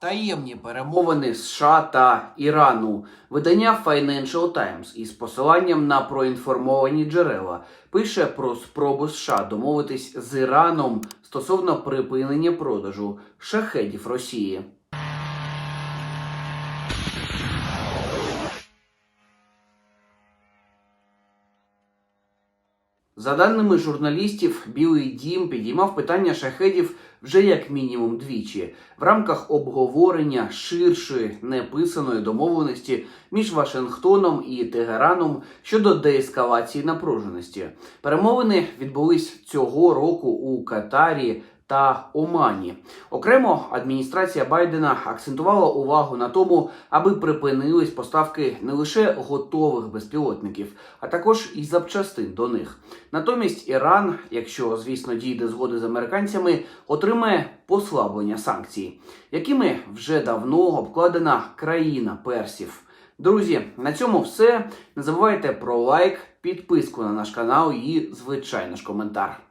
Таємні перемовини США та Ірану. Видання Financial Times із посиланням на проінформовані джерела пише про спробу США домовитись з Іраном стосовно припинення продажу шахедів Росії. За даними журналістів, Білий Дім підіймав питання шахедів вже як мінімум двічі в рамках обговорення ширшої неписаної домовленості між Вашингтоном і Тегераном щодо деескалації напруженості. Перемовини відбулись цього року у Катарі. Та Омані окремо адміністрація Байдена акцентувала увагу на тому, аби припинились поставки не лише готових безпілотників, а також і запчастин до них. Натомість Іран, якщо звісно дійде згоди з американцями, отримає послаблення санкцій, якими вже давно обкладена країна персів. Друзі, на цьому все. Не забувайте про лайк, підписку на наш канал і, звичайно ж, коментар.